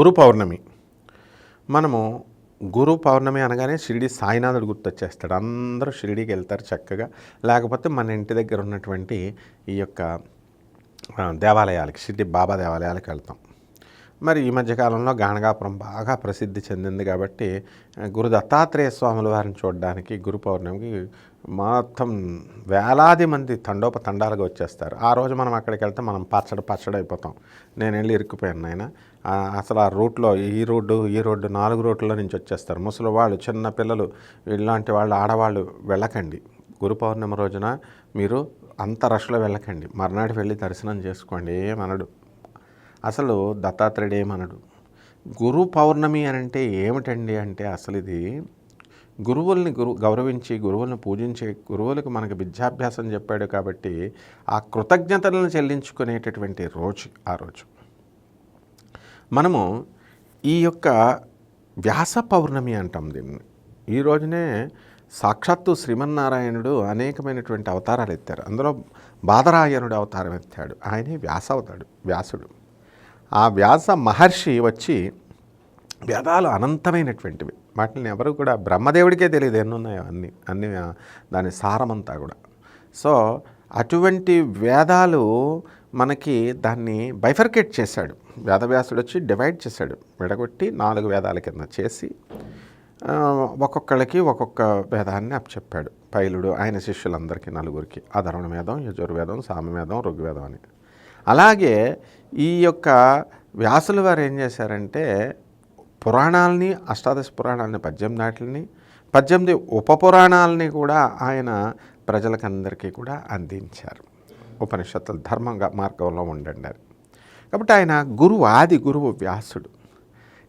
గురు పౌర్ణమి. మనము గురు పౌర్ణమి అనగానే షిరిడి సాయినాథుడు గుర్తొచ్చేస్తాడు. అందరూ షిరిడికి వెళ్తారు చక్కగా. లేకపోతే మన ఇంటి దగ్గర ఉన్నటువంటి ఈ యొక్క దేవాలయాలకి షిరిడి బాబా దేవాలయాలకు వెళ్తాం. మరి ఈ మధ్యకాలంలో గాణగాపురం బాగా ప్రసిద్ధి చెందింది కాబట్టి గురు దత్తాత్రేయ స్వాముల వారిని చూడడానికి గురు పౌర్ణమికి మొత్తం వేలాది మంది తండోపతండాలుగా వచ్చేస్తారు. ఆ రోజు మనం అక్కడికి వెళ్తే మనం పచ్చడి పచ్చడి అయిపోతాం నేను వెళ్ళి ఇరుక్కుపోయాను నాయన. అసలు ఆ రూట్లో ఈ రోడ్డు ఈ రోడ్డు నాలుగు రోడ్ల నుంచి వచ్చేస్తారు. ముసలి వాళ్ళు చిన్న పిల్లలు ఇలాంటి వాళ్ళు ఆడవాళ్ళు వెళ్ళకండి. గురు పౌర్ణమి రోజున మీరు అంత రష్లో వెళ్ళకండి. మర్నాడు వెళ్ళి దర్శనం చేసుకోండి. ఏమనడు? అసలు దత్తాత్రేయుడు ఏమనడు? గురు పౌర్ణమి అని అంటే ఏమిటండి అంటే అసలు ఇది గురువుల్ని గురు గౌరవించి గురువులను పూజించే గురువులకు మనకు విద్యాభ్యాసం చెప్పాడు కాబట్టి ఆ కృతజ్ఞతలను చెల్లించుకునేటటువంటి రోజు ఆ రోజు. మనము ఈ యొక్క వ్యాస పౌర్ణమి అంటాం దీన్ని. ఈ రోజునే సాక్షాత్తు శ్రీమన్నారాయణుడు అనేకమైనటువంటి అవతారాలు ఎత్తారు. అందులో బాదరాయణుడు అవతారం ఎత్తాడు. ఆయనే వ్యాస అవుతాడు వ్యాసుడు. ఆ వ్యాస మహర్షి వచ్చి వేదాలు అనంతమైనటువంటివి. వాటిని ఎవరు కూడా బ్రహ్మదేవుడికే తెలియదు ఎన్ని ఉన్నాయో అన్ని అన్ని దాని సారమంతా కూడా. సో అటువంటి వేదాలు మనకి దాన్ని బైఫర్కేట్ చేశాడు. వేదవ్యాసుడు వచ్చి డివైడ్ చేశాడు. విడగొట్టి నాలుగు వేదాల కింద చేసి ఒక్కొక్కళ్ళకి ఒక్కొక్క వేదాన్ని అప్పచెప్పాడు. పైలుడు ఆయన శిష్యులందరికీ నలుగురికి అధర్వణ వేదం యజుర్వేదం సామవేదం ఋగ్వేదం అని. అలాగే ఈ యొక్క వ్యాసుల వారు ఏం చేశారంటే పురాణాలని అష్టాదశ పురాణాలని పద్దెనిమిది నాటిని పద్దెనిమిది ఉప పురాణాలని కూడా ఆయన ప్రజలకందరికీ కూడా అందించారు. ఉపనిషత్తుల ధర్మంగా మార్గంలో ఉండండి. కాబట్టి ఆయన గురువు ఆది గురువు వ్యాసుడు.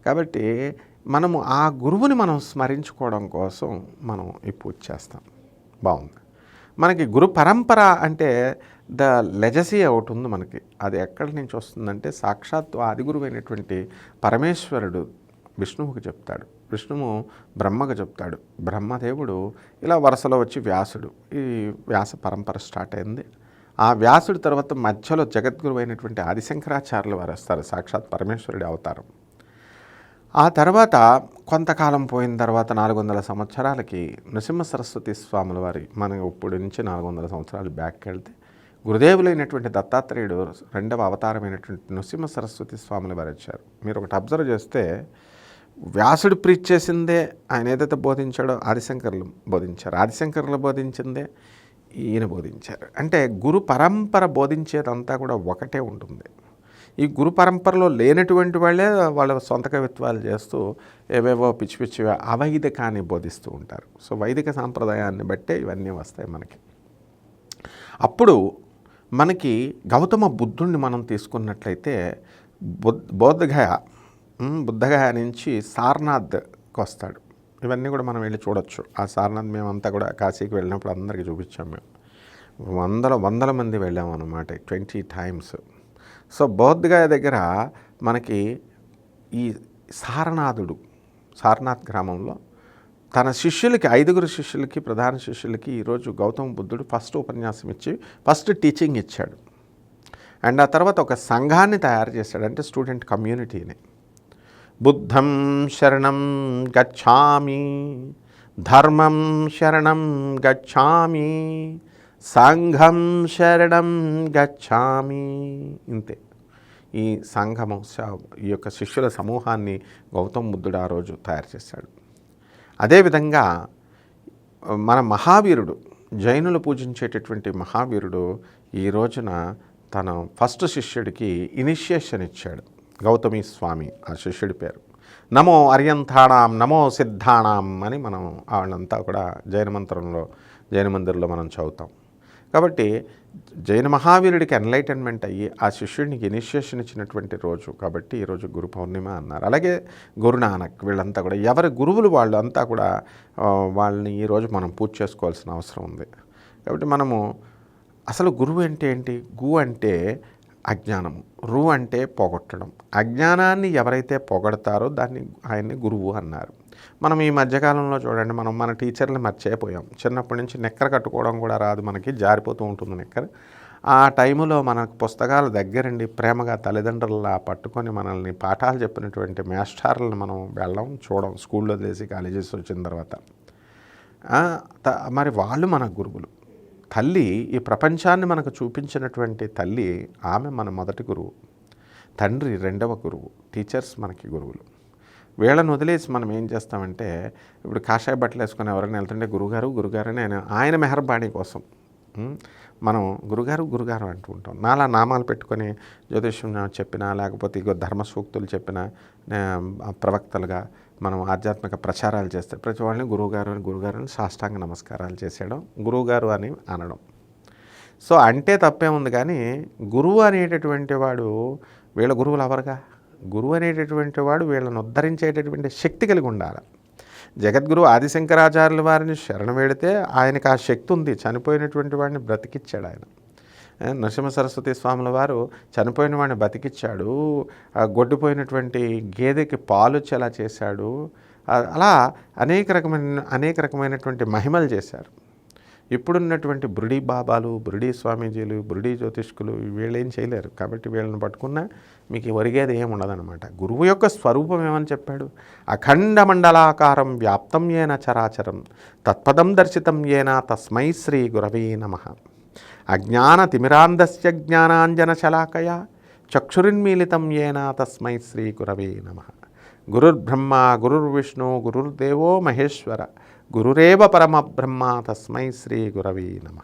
కాబట్టి మనము ఆ గురువుని మనం స్మరించుకోవడం కోసం మనం ఈ పూజ చేస్తాం. బాగుంది. మనకి గురు పరంపర అంటే ద లెజసీ ఒకటి ఉంది మనకి. అది ఎక్కడి నుంచి వస్తుందంటే సాక్షాత్తు ఆది గురువు అయినటువంటి పరమేశ్వరుడు విష్ణువుకి చెప్తాడు. విష్ణువు బ్రహ్మకు చెప్తాడు. బ్రహ్మదేవుడు ఇలా వరుసలో వచ్చి వ్యాసుడు. ఈ వ్యాస పరంపర స్టార్ట్ అయింది. ఆ వ్యాసుడి తర్వాత మధ్యలో జగద్గురు అయినటువంటి ఆదిశంకరాచార్యులు వారు వస్తారు సాక్షాత్ పరమేశ్వరుడి అవతారం. ఆ తర్వాత కొంతకాలం పోయిన తర్వాత నాలుగు వందల సంవత్సరాలకి నృసింహ సరస్వతి స్వాముల వారి మన ఇప్పుడు నుంచి నాలుగు వందల సంవత్సరాలు బ్యాక్కి వెళ్తే గురుదేవులైనటువంటి దత్తాత్రేయుడు రెండవ అవతారమైనటువంటి నృసింహ సరస్వతి స్వాముల వారు వచ్చారు. మీరు ఒకటి అబ్జర్వ్ చేస్తే వ్యాసుడు ప్రీచ్ చేసిందే ఆయన ఏదైతే బోధించాడో ఆదిశంకర్లు బోధించారు. ఆదిశంకర్లు బోధించిందే ఈయన బోధించారు. అంటే గురు పరంపర బోధించేదంతా కూడా ఒకటే ఉంటుంది. ఈ గురు పరంపరలో లేనటువంటి వాళ్ళే వాళ్ళ సొంత కవిత్వాలు చేస్తూ ఏవేవో పిచ్చి పిచ్చి అవైదికాన్ని బోధిస్తూ ఉంటారు. సో వైదిక సాంప్రదాయాన్ని బట్టే ఇవన్నీ వస్తాయి మనకి. అప్పుడు మనకి గౌతమ బుద్ధుణ్ణి మనం తీసుకున్నట్లయితే బుద్ బోధగయ బుద్ధగయ నుంచి సార్నాథ్కి వస్తాడు ఇవన్నీ కూడా మనం వెళ్ళి చూడొచ్చు. ఆ సారనాథ్ మేమంతా కూడా కాశీకి వెళ్ళినప్పుడు అందరికీ చూపించాం మేము. వందల వందల మంది వెళ్ళాము అనమాట ట్వంటీ టైమ్స్. సో బౌద్ధగాయ దగ్గర మనకి ఈ సారనాథుడు సారనాథ్ గ్రామంలో తన శిష్యులకి ఐదుగురు శిష్యులకి ప్రధాన శిష్యులకి ఈరోజు గౌతమ బుద్ధుడు ఫస్ట్ ఉపన్యాసం ఇచ్చి ఫస్ట్ టీచింగ్ ఇచ్చాడు. అండ్ ఆ తర్వాత ఒక సంఘాన్ని తయారు చేశాడు అంటే స్టూడెంట్ కమ్యూనిటీని. బుద్ధం శరణం గచ్ఛామి ధర్మం శరణం గచ్చామి సంఘం శరణం గచ్చామి. ఇంతే. ఈ సంఘము ఈ యొక్క శిష్యుల సమూహాన్ని గౌతమ బుద్ధుడు ఆ రోజు తయారు చేశాడు. అదేవిధంగా మన మహావీరుడు జైనులు పూజించేటటువంటి మహావీరుడు ఈ రోజున తన ఫస్ట్ శిష్యుడికి ఇనిషియేషన్ ఇచ్చాడు. గౌతమి స్వామి ఆ శిష్యుడి పేరు. నమో అర్యంతాణం నమో సిద్ధాణం అని మనం వాళ్ళంతా కూడా జైన మంత్రంలో జైన మందిర్లో మనం చదువుతాం. కాబట్టి జైన మహావీరుడికి ఎన్లైటన్మెంట్ అయ్యి ఆ శిష్యుడికి ఇనిషియేషన్ ఇచ్చినటువంటి రోజు కాబట్టి ఈరోజు గురు పౌర్ణిమ అన్నారు. అలాగే గురునానక్ వీళ్ళంతా కూడా ఎవరి గురువులు వాళ్ళు అంతా కూడా వాళ్ళని ఈరోజు మనం పూజ చేసుకోవాల్సిన అవసరం ఉంది. కాబట్టి మనము అసలు గురువు అంటే ఏంటి? గు అంటే అజ్ఞానము. రు అంటే పొగొట్టడం. అజ్ఞానాన్ని ఎవరైతే పొగడతారో దాన్ని ఆయన్ని గురువు అన్నారు. మనం ఈ మధ్యకాలంలో చూడండి మనం మన టీచర్ని మర్చిపోయాం. చిన్నప్పటి నుంచి నెక్కర కట్టుకోవడం కూడా రాదు మనకి జారిపోతూ ఉంటుంది నెక్కర్. ఆ టైములో మనకు పుస్తకాల దగ్గరండి ప్రేమగా తల్లిదండ్రుల పట్టుకొని మనల్ని పాఠాలు చెప్పినటువంటి మాస్టర్లను మనం వెళ్ళం చూడం స్కూల్లో చేసి కాలేజెస్ వచ్చిన తర్వాత. మరి వాళ్ళు మన గురువులు. తల్లి ఈ ప్రపంచాన్ని మనకు చూపించినటువంటి తల్లి ఆమె మన మొదటి గురువు. తండ్రి రెండవ గురువు టీచర్స్ మనకి గురువులు. వీళ్ళని వదిలేసి మనం ఏం చేస్తామంటే ఇప్పుడు కాషాయ బట్టలు వేసుకుని ఎవరైనా వెళ్తుంటే గురుగారు గురుగారు అని ఆయన ఆయన మెహర్బాణి కోసం. మనం గురుగారు గురుగారు అంటూ ఉంటాం. నాలా నామాలు పెట్టుకొని జ్యోతిష్యం చెప్పినా లేకపోతే ఇగో ధర్మ సూక్తులు చెప్పినా ప్రవక్తలుగా మనం ఆధ్యాత్మిక ప్రచారాలు చేస్తే ప్రతి వాళ్ళని గురువుగారు అని గురుగారు సాష్టాంగ నమస్కారాలు చేసేయడం గురువుగారు అని అనడం. సో అంటే తప్పే ఉంది కానీ గురువు అనేటటువంటి వాడు వీళ్ళ గురువులు అవరుగా గురువు అనేటటువంటి వాడు వీళ్ళని ఉద్ధరించేటటువంటి శక్తి కలిగి ఉండాలి. జగద్గురు ఆదిశంకరాచార్యుల వారిని శరణ వేడితే ఆయనకు ఆ శక్తి ఉంది. చనిపోయినటువంటి వాడిని బ్రతికిచ్చాడు ఆయన. నరసింహ సరస్వతి స్వాముల వారు చనిపోయిన వాడిని బతికిచ్చాడు. గొడ్డిపోయినటువంటి గేదెకి పాలు వచ్చేలా చేశాడు. అలా అనేక రకమైన అనేక రకమైనటువంటి మహిమలు చేశారు. ఇప్పుడున్నటువంటి బురుడి బాబాలు బురుడి స్వామీజీలు బురుడి జ్యోతిష్కులు వీళ్ళేం చేయలేరు. కాబట్టి వీళ్ళని పట్టుకున్నా మీకు ఒరిగేది ఏమి ఉండదన్నమాట. గురువు యొక్క స్వరూపం ఏమని చెప్పాడు? అఖండ మండలాకారం వ్యాప్తం ఏన చరాచరం తత్పదం దర్శితం ఏన తస్మై శ్రీ గురవే నమ. అజ్ఞాన తిమిరాంధస్య జ్ఞానాంజన శలాకయ చక్షురిన్మీలితం ఏన తస్మై శ్రీ గురవే నమ. గురుర్బ్రహ్మ గురుర్విష్ణు గురుర్దేవో మహేశ్వర గురురేవ పరమ బ్రహ్మ తస్మై శ్రీ గురవే నమ.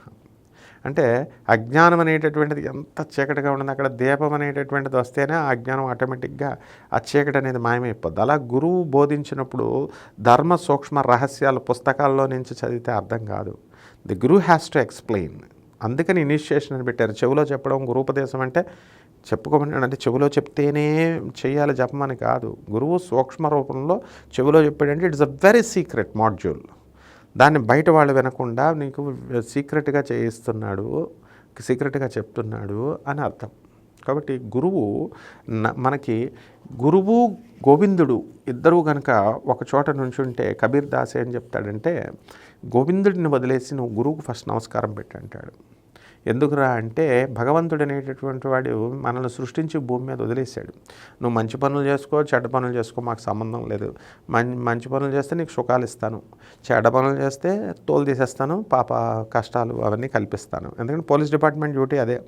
అంటే అజ్ఞానం అనేటటువంటిది ఎంత చీకటిగా ఉండదు అక్కడ దీపం అనేటటువంటిది వస్తేనే ఆ అజ్ఞానం ఆటోమేటిక్గా ఆ చీకటి అనేది మాయమైపోద్ది. అలా గురువు బోధించినప్పుడు ధర్మ సూక్ష్మ రహస్యాలు పుస్తకాల్లో నుంచి చదివితే అర్థం కాదు. The guru has to explain. అందుకని ఇనిషియేషన్ అని పెట్టారు. చెవిలో చెప్పడం గురుపదేశం అంటే చెప్పుకోమని అంటే చెవిలో చెప్తేనే చేయాలి జపమని కాదు. గురువు సూక్ష్మ రూపంలో చెవిలో చెప్పాడంటే it's a very secret module. దాన్ని బయట వాళ్ళు వినకుండా నీకు సీక్రెట్గా చేయిస్తున్నాడు సీక్రెట్గా చెప్తున్నాడు అని అర్థం. కాబట్టి గురువు న- మనకి గురువు గోవిందుడు ఇద్దరూ కనుక ఒక చోట నుంచుంటే కబీర్ దాస్ ఏం చెప్తాడంటే గోవిందుడిని వదిలేసి నువ్వు గురువుకు ఫస్ట్ నమస్కారం పెట్టంటాడు ఎందుకురా అంటే భగవంతుడు అనేటటువంటి వాడు మనల్ని సృష్టించి భూమి మీద వదిలేశాడు. నువ్వు మంచి పనులు చేసుకో చెడ్డ పనులు చేసుకో మాకు సంబంధం లేదు. మం మంచి పనులు చేస్తే నీకు సుఖాలు ఇస్తాను. చెడ్డ పనులు చేస్తే తోలు తీసేస్తాను పాప కష్టాలు అవన్నీ కల్పిస్తాను. ఎందుకంటే పోలీస్ డిపార్ట్మెంట్ డ్యూటీ అదే.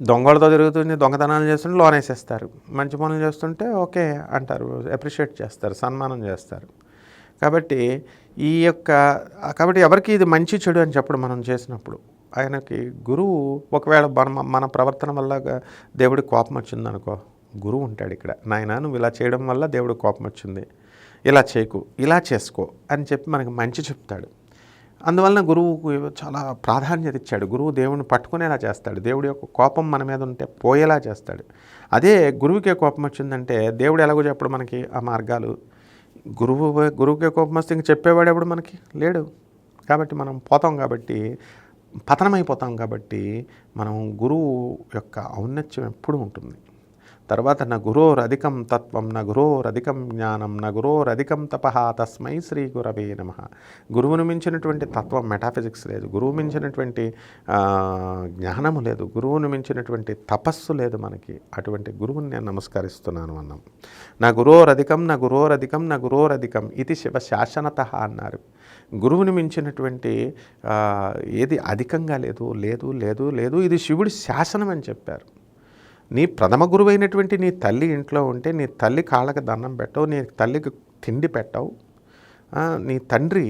దొంగలతో తిరుగుతుంది దొంగతనాలు చేస్తుంటే లోన్ వేసేస్తారు మంచి పనులు చేస్తుంటే ఓకే అంటారు అప్రిషియేట్ చేస్తారు సన్మానం చేస్తారు. కాబట్టి ఈ యొక్క కాబట్టి ఎవరికి ఇది మంచి చెడు అని చెప్పడం మనం చేసినప్పుడు ఆయనకి గురువు ఒకవేళ మన మన ప్రవర్తన వల్ల దేవుడికి కోపం వచ్చిందనుకో గురువు ఉంటాడు ఇక్కడ నాయన నువ్వు ఇలా చేయడం వల్ల దేవుడికి కోపం వచ్చింది ఇలా చేయకు ఇలా చేసుకో అని చెప్పి మనకి మంచి చెప్తాడు. అందువలన గురువుకు చాలా ప్రాధాన్యత ఇచ్చాడు. గురువు దేవుని పట్టుకునేలా చేస్తాడు. దేవుడి యొక్క కోపం మన మీద ఉంటే పోయేలా చేస్తాడు. అదే గురువుకే కోపం వచ్చిందంటే దేవుడు ఎలాగో చెప్పడు మనకి ఆ మార్గాలు గురువు గురువుకే కోపం వస్తే ఇంక చెప్పేవాడు ఎప్పుడు మనకి? లేడు. కాబట్టి మనం పోతాం కాబట్టి పతనమైపోతాం కాబట్టి మనం గురువు యొక్క ఔన్నత్యం ఎప్పుడూ ఉంటుంది. తర్వాత నా గురోరధికం తత్వం నా గురోరధికం జ్ఞానం నా గురోరధికం తస్మై శ్రీ గురవే నమ. గురువును మించినటువంటి తత్వం మెటాఫిజిక్స్ లేదు. గురువు మించినటువంటి జ్ఞానము లేదు. గురువును మించినటువంటి తపస్సు లేదు మనకి. అటువంటి గురువుని నేను నమస్కరిస్తున్నాను అన్నాం. నా గురోరధికం నా గురోరధికం నా గురోరధికం ఇది శివ శాసనత అన్నారు. గురువుని మించినటువంటి ఏది అధికంగా లేదు లేదు లేదు లేదు ఇది శివుడి శాసనం అని చెప్పారు. నీ ప్రథమ గురువైనటువంటి నీ తల్లి ఇంట్లో ఉంటే నీ తల్లి కాళ్ళకి దండం పెట్టవు నీ తల్లికి తిండి పెట్టవు. నీ తండ్రి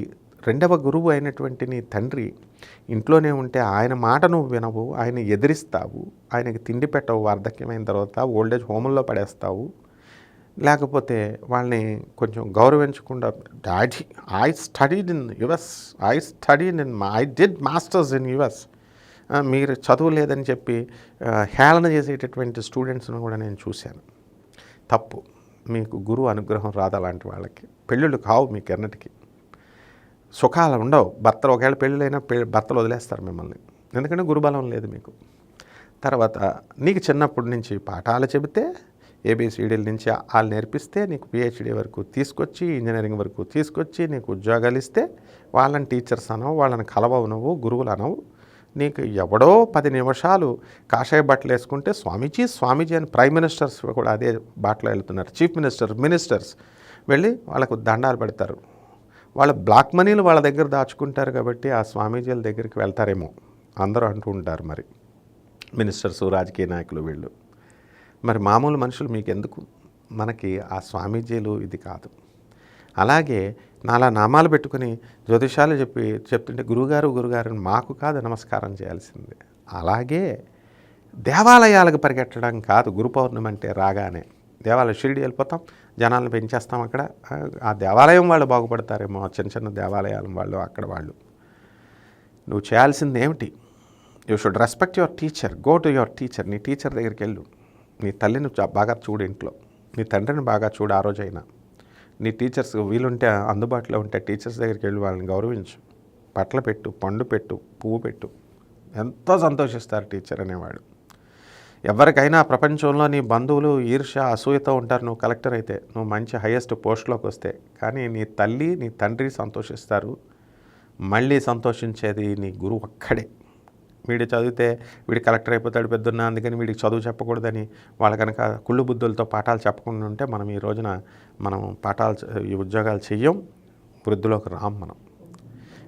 రెండవ గురువు అయినటువంటి నీ తండ్రి ఇంట్లోనే ఉంటే ఆయన మాట నువ్వు వినవు ఆయన ఎదిరిస్తావు ఆయనకి తిండి పెట్టవు వార్ధక్యమైన తర్వాత ఓల్డేజ్ హోముల్లో పడేస్తావు. లేకపోతే వాళ్ళని కొంచెం గౌరవించకుండా daddy I studied in US I studied in I did masters in US మీరు చదువు లేదని చెప్పి హేళన చేసేటటువంటి స్టూడెంట్స్ను కూడా నేను చూశాను. తప్పు. మీకు గురువు అనుగ్రహం రాదు అలాంటి వాళ్ళకి. పెళ్ళిళ్ళు కావు మీకు ఎన్నటికి సుఖాలు ఉండవు. భర్తలు ఒకవేళ పెళ్ళిళ్ళైనా పె భర్తలు వదిలేస్తారు మిమ్మల్ని. ఎందుకంటే గురుబలం లేదు మీకు. తర్వాత నీకు చిన్నప్పటి నుంచి పాఠాలు చెబితే ఏబిసిడీల నుంచి వాళ్ళు నేర్పిస్తే నీకు పిహెచ్డీ వరకు తీసుకొచ్చి ఇంజనీరింగ్ వరకు తీసుకొచ్చి నీకు ఉద్యోగాలు ఇస్తే వాళ్ళని టీచర్స్ అనవు వాళ్ళని కలవవు నువ్వు గురువులు అనవు. నీకు ఎవడో పది నిమిషాలు కాషాయ బట్టలు వేసుకుంటే స్వామీజీ స్వామీజీ అని ప్రైమ్ మినిస్టర్స్ కూడా అదే బాటలో వెళ్తున్నారు. చీఫ్ మినిస్టర్ మినిస్టర్స్ వెళ్ళి వాళ్ళకు దండాలు పెడతారు. వాళ్ళ బ్లాక్ మనీలు వాళ్ళ దగ్గర దాచుకుంటారు కాబట్టి ఆ స్వామీజీల దగ్గరికి వెళ్తారేమో. అందరూ అంటూ ఉంటారు మరి. మినిస్టర్స్ రాజకీయ నాయకులు వీళ్ళు. మరి మామూలు మనుషులు మీకు ఎందుకు మనకి ఆ స్వామీజీలు ఇది కాదు. అలాగే నాలా నామాలు పెట్టుకుని జ్యోతిషాలు చెప్పి చెప్తుంటే గురుగారు గురుగారు మాకు కాదు నమస్కారం చేయాల్సిందే. అలాగే దేవాలయాలకు పరిగెట్టడం కాదు గురు పౌర్ణమి అంటే రాగానే. దేవాలయం షిరిడి వెళ్ళిపోతాం జనాలను పెంచేస్తాం అక్కడ. ఆ దేవాలయం వాళ్ళు బాగుపడతారేమో చిన్న చిన్న దేవాలయాల వాళ్ళు అక్కడ వాళ్ళు. నువ్వు చేయాల్సింది ఏమిటి? You should respect your teacher go to your teacher నీ టీచర్ దగ్గరికి వెళ్ళు. నీ తల్లిని బాగా చూడు ఇంట్లో. నీ తండ్రిని బాగా చూడు ఆ రోజైనా. నీ టీచర్స్ వీలుంటే అందుబాటులో ఉంటే టీచర్స్ దగ్గరికి వెళ్ళి వాళ్ళని గౌరవించు. పట్ల పెట్టు పండు పెట్టు పువ్వు పెట్టు. ఎంతో సంతోషిస్తారు టీచర్ అనేవాడు. ఎవరికైనా ప్రపంచంలో నీ బంధువులు ఈర్ష అసూయతో ఉంటారు. నువ్వు కలెక్టర్ అయితే నువ్వు మంచి హైయెస్ట్ పోస్ట్లోకి వస్తే కానీ నీ తల్లి నీ తండ్రి సంతోషిస్తారు. మళ్ళీ సంతోషించేది నీ గురువు ఒక్కడే. వీడు చదివితే వీడు కలెక్టర్ అయిపోతాడు పెద్దన్న అందుకని వీడికి చదువు చెప్పకూడదని వాళ్ళ కనుక కుళ్ళు బుద్ధులతో పాఠాలు చెప్పకుండా ఉంటే మనం ఈ రోజున మనం పాఠాలు ఈ ఉద్యోగాలు చెయ్యం వృద్ధిలోకి రాం మనం.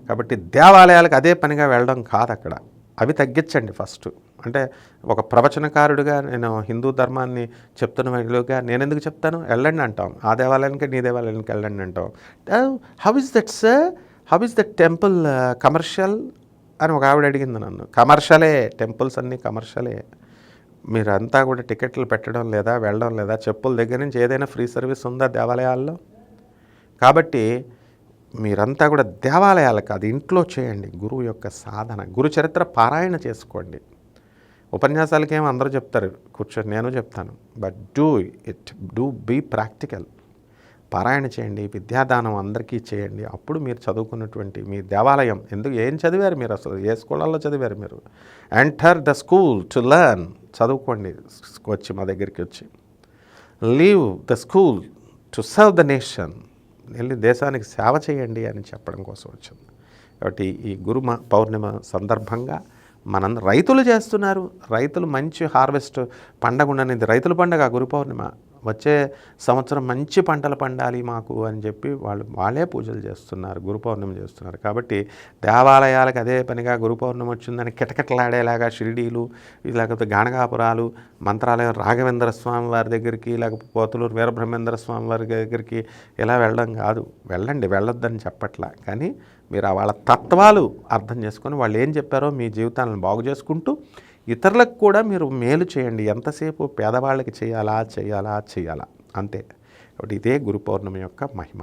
కాబట్టి దేవాలయాలకు అదే పనిగా వెళ్ళడం కాదు అక్కడ. అవి తగ్గించండి ఫస్ట్. అంటే ఒక ప్రవచనకారుడిగా నేను హిందూ ధర్మాన్ని చెప్తున్న వాళ్ళుగా నేను ఎందుకు చెప్తాను? వెళ్ళండి అంటాం. ఆ దేవాలయానికి నీ దేవాలయానికి వెళ్ళండి అంటాం. How is that sir how is that temple commercial అని ఒక ఆవిడ అడిగింది నన్ను. కమర్షియలే టెంపుల్స్ అన్నీ కమర్షియలే. మీరంతా కూడా టికెట్లు పెట్టడం లేదా వెళ్ళడం లేదా చెప్పుల దగ్గర నుంచి ఏదైనా ఫ్రీ సర్వీస్ ఉందా దేవాలయాల్లో? కాబట్టి మీరంతా కూడా దేవాలయాలకు అది ఇంట్లో చేయండి. గురువు యొక్క సాధన గురు చరిత్ర పారాయణ చేసుకోండి. ఉపన్యాసాలకేమో అందరూ చెప్తారు కూర్చొని నేను చెప్తాను. But do it do be practical పారాయణ చేయండి విద్యాదానం అందరికీ చేయండి. అప్పుడు మీరు చదువుకున్నటువంటి మీ దేవాలయం ఎందుకు ఏం చదివారు మీరు అసలు? ఏ స్కూళ్ళల్లో చదివారు మీరు? Enter the school to learn చదువుకోండి వచ్చి మా దగ్గరికి వచ్చి. Leave the school to serve the nation వెళ్ళి దేశానికి సేవ చేయండి అని చెప్పడం కోసం వచ్చింది. కాబట్టి ఈ గురు పౌర్ణిమ సందర్భంగా మన రైతులు చేస్తున్నారు. రైతులు మంచి హార్వెస్ట్ పండగ ఉండనిది రైతుల పండగ గురు పౌర్ణిమ. వచ్చే సంవత్సరం మంచి పంటలు పండాలి మాకు అని చెప్పి వాళ్ళు వాళ్ళే పూజలు చేస్తున్నారు గురు పౌర్ణమి చేస్తున్నారు. కాబట్టి దేవాలయాలకు అదే పనిగా గురు పౌర్ణమి వచ్చిందని కిటకిటలాడేలాగా షిరిడీలు లేకపోతే గాణగాపురాలు మంత్రాలయం రాఘవేంద్ర స్వామి వారి దగ్గరికి లేకపోతే పోతులూరు వీరబ్రహ్మేంద్ర స్వామి వారి దగ్గరికి ఇలా వెళ్ళడం కాదు. వెళ్ళండి వెళ్ళొద్దని చెప్పట్లా. కానీ మీరు ఆ వాళ్ళ తత్వాలు అర్థం చేసుకొని వాళ్ళు ఏం చెప్పారో మీ జీవితాలను బాగు చేసుకుంటూ ఇతరులకు కూడా మీరు మేలు చేయండి. ఎంతసేపు పేదవాళ్ళకి చేయాలా చేయాలా చేయాలా? అంతే. కాబట్టి ఇదే గురు పౌర్ణమి యొక్క మహిమ.